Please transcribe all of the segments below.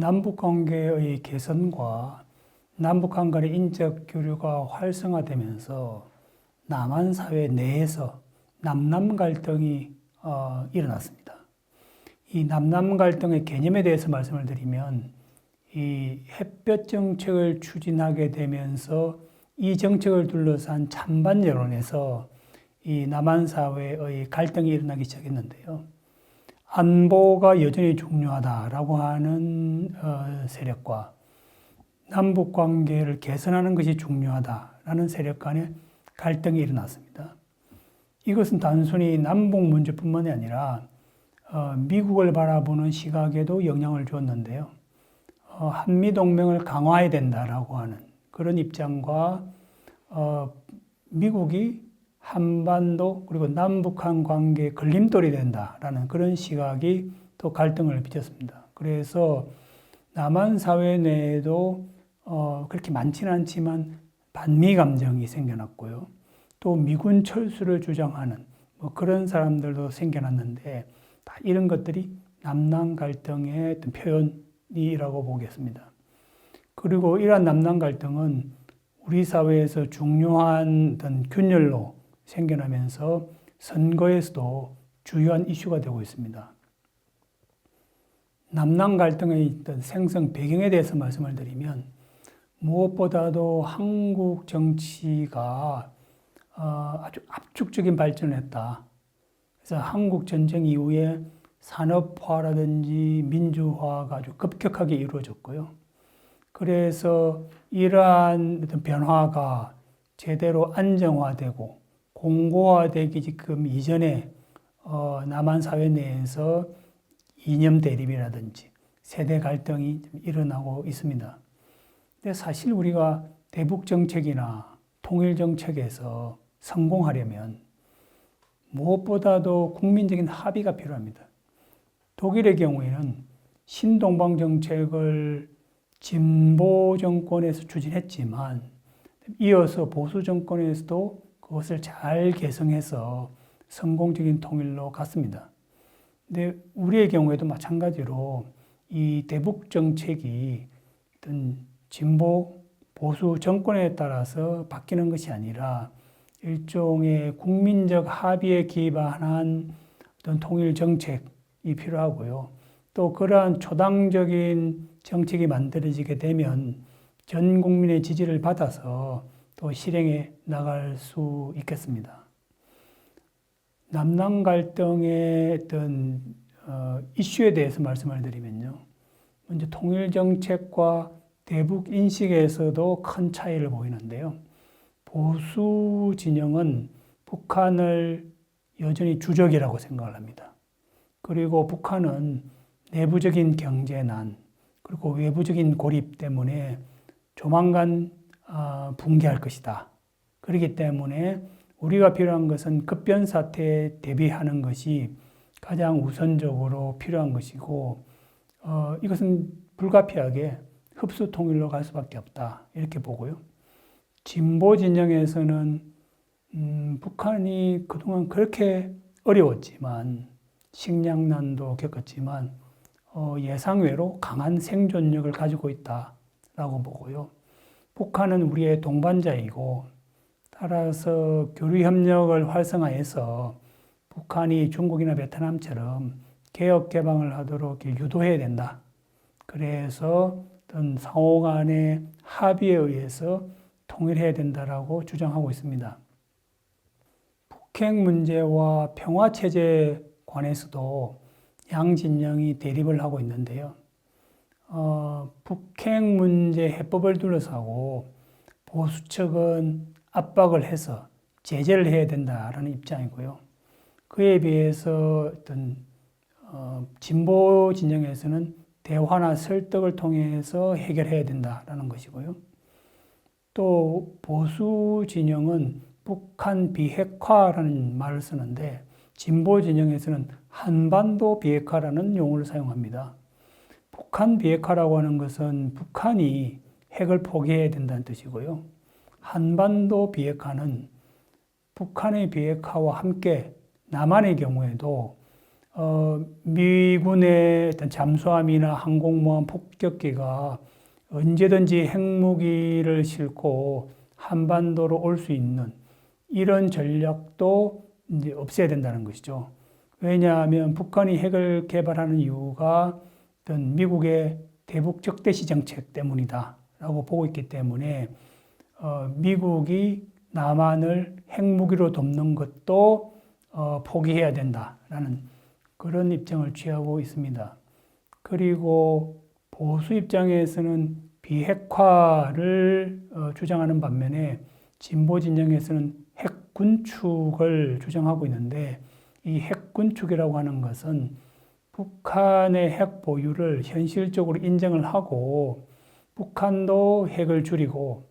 남북 관계의 개선과 남북한 간의 인적 교류가 활성화되면서 남한 사회 내에서 남남 갈등이 어, 일어났습니다. 이 남남 갈등의 개념에 대해서 말씀을 드리면 이 햇볕 정책을 추진하게 되면서 이 정책을 둘러싼 찬반 여론에서 이 남한 사회의 갈등이 일어나기 시작했는데요. 안보가 여전히 중요하다라고 하는 어, 세력과 남북 관계를 개선하는 것이 중요하다라는 세력 간의 갈등이 일어났습니다. 이것은 단순히 남북 문제뿐만이 아니라 어, 미국을 바라보는 시각에도 영향을 주었는데요. 어, 한미 동맹을 강화해야 된다라고 하는 그런 입장과 어, 미국이 한반도 그리고 남북한 관계에 걸림돌이 된다라는 그런 시각이 또 갈등을 빚었습니다. 그래서 남한 사회 내에도 어, 그렇게 많지는 않지만 반미 감정이 생겨났고요. 또 미군 철수를 주장하는 뭐 그런 사람들도 생겨났는데 다 이런 것들이 남남 갈등의 어떤 표현이라고 보겠습니다. 그리고 이러한 남남 갈등은 우리 사회에서 중요한 어떤 균열로 생겨나면서 선거에서도 주요한 이슈가 되고 있습니다. 남남 갈등의 있던 생성 배경에 대해서 말씀을 드리면 무엇보다도 한국 정치가 어, 아주 압축적인 발전을 했다. 그래서 한국 전쟁 이후에 산업화라든지 민주화가 아주 급격하게 이루어졌고요. 그래서 이러한 변화가 제대로 안정화되고 공고화되기 지금 이전에 어, 남한 사회 내에서 이념 대립이라든지 세대 갈등이 일어나고 있습니다. 근데 사실 우리가 대북 정책이나 통일 정책에서 성공하려면 무엇보다도 국민적인 합의가 필요합니다. 독일의 경우에는 신동방 정책을 진보 정권에서 추진했지만 이어서 보수 정권에서도 그것을 잘 개성해서 성공적인 통일로 갔습니다. 근데 우리의 경우에도 마찬가지로 이 대북 정책이 어떤 진보 보수 정권에 따라서 바뀌는 것이 아니라 일종의 국민적 합의에 기반한 어떤 통일 정책이 필요하고요. 또 그러한 초당적인 정책이 만들어지게 되면 전 국민의 지지를 받아서 또 실행해 나갈 수 있겠습니다. 남남 갈등의 어떤 어, 이슈에 대해서 말씀을 드리면요. 먼저 통일 정책과 대북 인식에서도 큰 차이를 보이는데요. 보수 진영은 북한을 여전히 주적이라고 생각을 합니다. 그리고 북한은 내부적인 경제난, 그리고 외부적인 고립 때문에 조만간 어, 붕괴할 것이다. 그렇기 때문에 우리가 필요한 것은 급변 사태에 대비하는 것이 가장 우선적으로 필요한 것이고, 어, 이것은 불가피하게 흡수 통일로 갈 수밖에 없다. 이렇게 보고요. 진보 진영에서는 음, 북한이 그동안 그렇게 어려웠지만 식량난도 겪었지만 어, 예상외로 강한 생존력을 가지고 있다라고 보고요. 북한은 우리의 동반자이고 따라서 교류 협력을 활성화해서 북한이 중국이나 베트남처럼 개혁 개방을 하도록 유도해야 된다. 그래서 어떤 상호 간의 합의에 의해서 통일해야 된다라고 주장하고 있습니다. 북핵 문제와 평화 체제 관해서도 양 진영이 대립을 하고 있는데요. 어, 북핵 문제 해법을 둘러싸고 보수 측은 압박을 해서 제재를 해야 된다라는 입장이고요. 그에 비해서 어떤 어, 진보 진영에서는 대화나 설득을 통해서 해결해야 된다라는 것이고요. 또 보수 진영은 북한 비핵화라는 말을 쓰는데 진보 진영에서는 한반도 비핵화라는 용어를 사용합니다. 북한 비핵화라고 하는 것은 북한이 핵을 포기해야 된다는 뜻이고요. 한반도 비핵화는 북한의 비핵화와 함께 남한의 경우에도 어, 미군의 잠수함이나 항공모함 폭격기가 언제든지 핵무기를 싣고 한반도로 올 수 있는 이런 전략도 이제 없애야 된다는 것이죠. 왜냐하면 북한이 핵을 개발하는 이유가 어떤 미국의 대북 적대시 정책 때문이다라고 보고 있기 때문에 어, 미국이 남한을 핵무기로 돕는 것도 어, 포기해야 된다라는 그런 입장을 취하고 있습니다. 그리고 보수 입장에서는 비핵화를 어, 주장하는 반면에 진보 진영에서는 핵 군축을 주장하고 있는데 이 핵 군축이라고 하는 것은 북한의 핵 보유를 현실적으로 인정을 하고 북한도 핵을 줄이고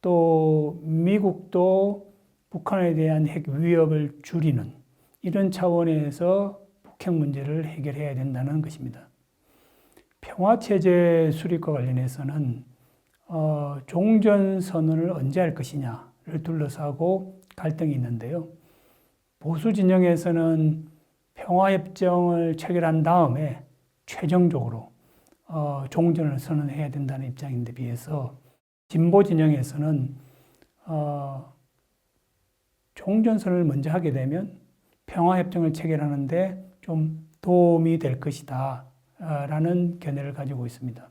또 미국도 북한에 대한 핵 위협을 줄이는 이런 차원에서 북핵 문제를 해결해야 된다는 것입니다. 평화체제 수립과 관련해서는 어, 종전 선언을 언제 할 것이냐를 둘러싸고 갈등이 있는데요. 보수 진영에서는 평화협정을 체결한 다음에 최종적으로 어, 종전을 선언해야 된다는 입장인데 비해서 진보 진영에서는 어, 종전선을 먼저 하게 되면 평화협정을 체결하는데 좀 도움이 될 것이다 라는 견해를 가지고 있습니다.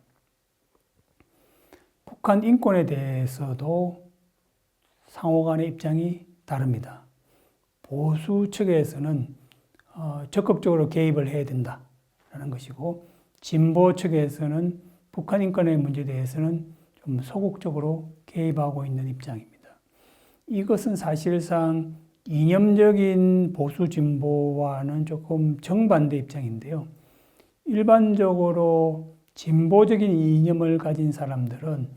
북한 인권에 대해서도 상호 간의 입장이 다릅니다. 보수 측에서는 어, 적극적으로 개입을 해야 된다라는 것이고 진보 측에서는 북한 인권의 문제에 대해서는 좀 소극적으로 개입하고 있는 입장입니다. 이것은 사실상 이념적인 보수 진보와는 조금 정반대 입장인데요. 일반적으로 진보적인 이념을 가진 사람들은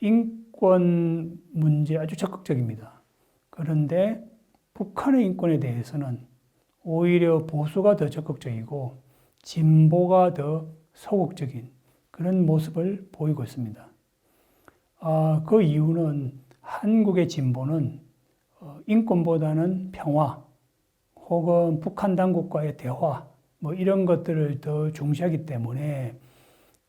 인권 문제 아주 적극적입니다. 그런데 북한의 인권에 대해서는 오히려 보수가 더 적극적이고 진보가 더 소극적인 그런 모습을 보이고 있습니다. 아, 그 이유는 한국의 진보는 어, 인권보다는 평화 혹은 북한 당국과의 대화 뭐 이런 것들을 더 중시하기 때문에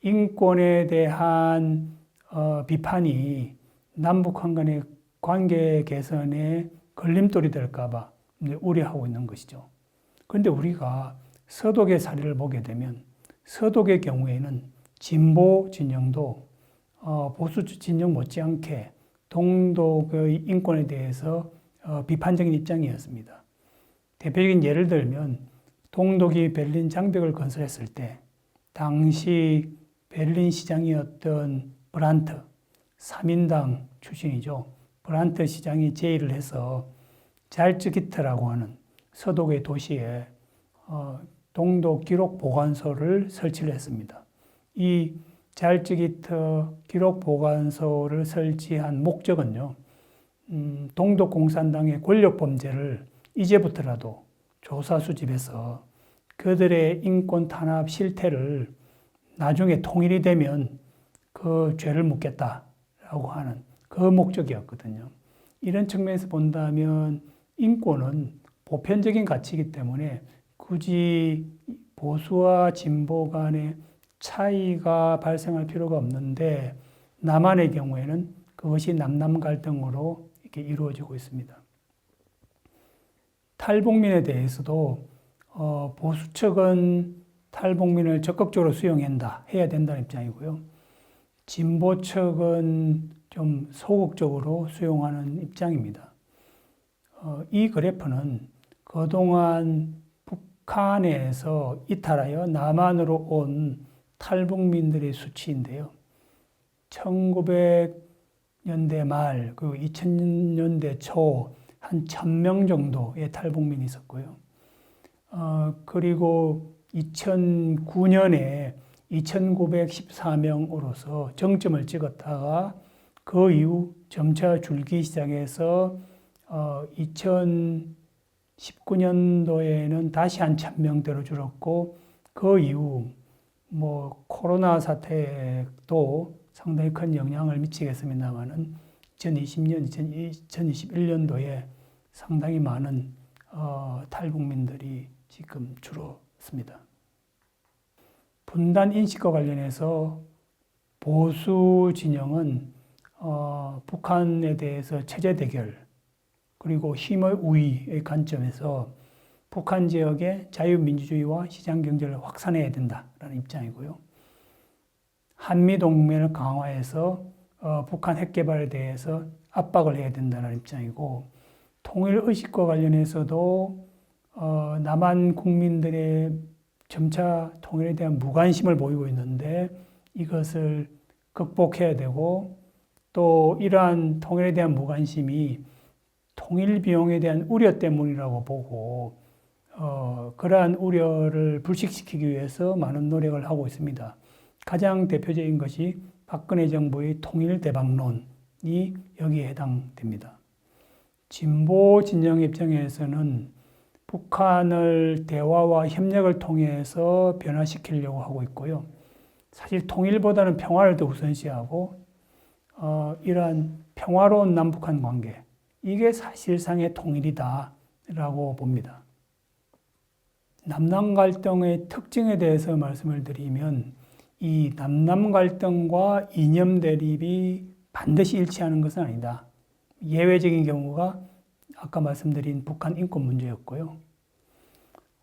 인권에 대한 어, 비판이 남북한 간의 관계 개선에 걸림돌이 될까봐 우려하고 있는 것이죠. 그런데 우리가 서독의 사례를 보게 되면 서독의 경우에는 진보 진영도 어, 보수 진영 못지않게 동독의 인권에 대해서 어, 비판적인 입장이었습니다. 대표적인 예를 들면 동독이 베를린 장벽을 건설했을 때 당시 베를린 시장이었던 브란트 3인당 출신이죠. 브란트 시장이 제의를 해서 잘츠기트라고 하는 서독의 도시에 어, 동독 기록 보관소를 설치를 했습니다. 이 잘츠기트 기록 보관소를 설치한 목적은요. 음, 동독 공산당의 권력 범죄를 이제부터라도 조사 수집해서 그들의 인권 탄압 실태를 나중에 통일이 되면 그 죄를 묻겠다라고 하는 그 목적이었거든요. 이런 측면에서 본다면 인권은 보편적인 가치이기 때문에 굳이 보수와 진보 간의 차이가 발생할 필요가 없는데 남한의 경우에는 그것이 남남 갈등으로 이렇게 이루어지고 있습니다. 탈북민에 대해서도 어, 보수 측은 탈북민을 적극적으로 수용한다, 해야 된다는 입장이고요. 진보 측은 좀 소극적으로 수용하는 입장입니다. 어, 이 그래프는 그동안 북한에서 이탈하여 남한으로 온 탈북민들의 수치인데요. 1900년대 말, 그 2000년대 초 한 1000명 정도의 탈북민이 있었고요. 어, 그리고 2009년에 2914명으로서 정점을 찍었다가 그 이후 점차 줄기 시작해서 어, 2019년도에는 다시 한 1000명대로 줄었고 그 이후 뭐 코로나 사태도 상당히 큰 영향을 미치겠습니다만은 2020년, 2021년도에 상당히 많은 어, 탈북민들이 지금 씁니다. 분단 인식과 관련해서 보수 진영은 어, 북한에 대해서 체제 대결 그리고 힘의 우위의 관점에서 북한 지역의 자유민주주의와 시장 경제를 확산해야 된다라는 입장이고요. 한미 동맹을 강화해서 어, 북한 핵 개발에 대해서 압박을 해야 된다는 입장이고 통일 의식과 관련해서도 어, 남한 국민들의 점차 통일에 대한 무관심을 보이고 있는데 이것을 극복해야 되고 또 이러한 통일에 대한 무관심이 통일 비용에 대한 우려 때문이라고 보고 어, 그러한 우려를 불식시키기 위해서 많은 노력을 하고 있습니다. 가장 대표적인 것이 박근혜 정부의 통일 대박론이 여기에 해당됩니다. 진보 진영 입장에서는 북한을 대화와 협력을 통해서 변화시키려고 하고 있고요. 사실 통일보다는 평화를 더 우선시하고 어, 이러한 평화로운 남북한 관계 이게 사실상의 통일이다라고 봅니다. 남남 갈등의 특징에 대해서 말씀을 드리면 이 남남 갈등과 이념 대립이 반드시 일치하는 것은 아니다. 예외적인 경우가 아까 말씀드린 북한 인권 문제였고요.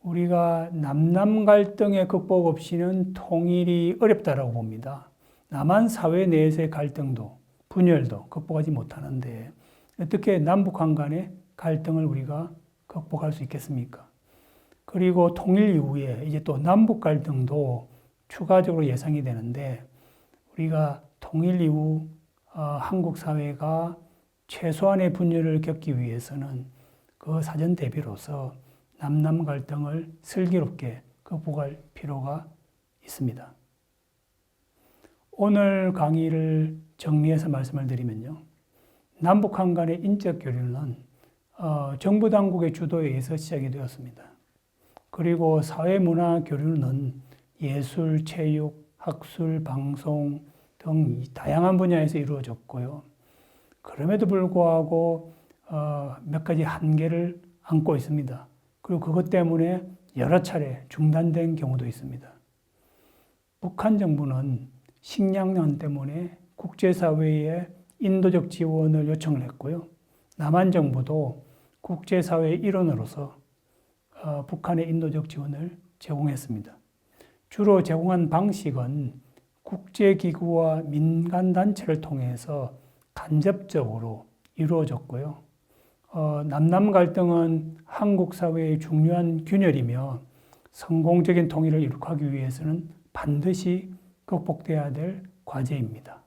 우리가 남남 갈등의 극복 없이는 통일이 어렵다라고 봅니다. 남한 사회 내에서의 갈등도 분열도 극복하지 못하는데 어떻게 남북한 간의 갈등을 우리가 극복할 수 있겠습니까? 그리고 통일 이후에 이제 또 남북 갈등도 추가적으로 예상이 되는데 우리가 통일 이후 어, 한국 사회가 최소한의 분열을 겪기 위해서는 그 사전 대비로서 남남 갈등을 슬기롭게 극복할 필요가 있습니다. 오늘 강의를 정리해서 말씀을 드리면요. 남북한 간의 인적 교류는 어, 정부 당국의 주도에 의해서 시작이 되었습니다. 그리고 사회 문화 교류는 예술, 체육, 학술, 방송 등 다양한 분야에서 이루어졌고요. 그럼에도 불구하고 어, 몇 가지 한계를 안고 있습니다. 그리고 그것 때문에 여러 차례 중단된 경우도 있습니다. 북한 정부는 식량난 때문에 국제사회에 인도적 지원을 요청을 했고요. 남한 정부도 국제사회의 일원으로서 어, 북한의 인도적 지원을 제공했습니다. 주로 제공한 방식은 국제기구와 민간단체를 통해서 간접적으로 이루어졌고요. 어, 남남 갈등은 한국 사회의 중요한 균열이며 성공적인 통일을 이룩하기 위해서는 반드시 극복돼야 될 과제입니다.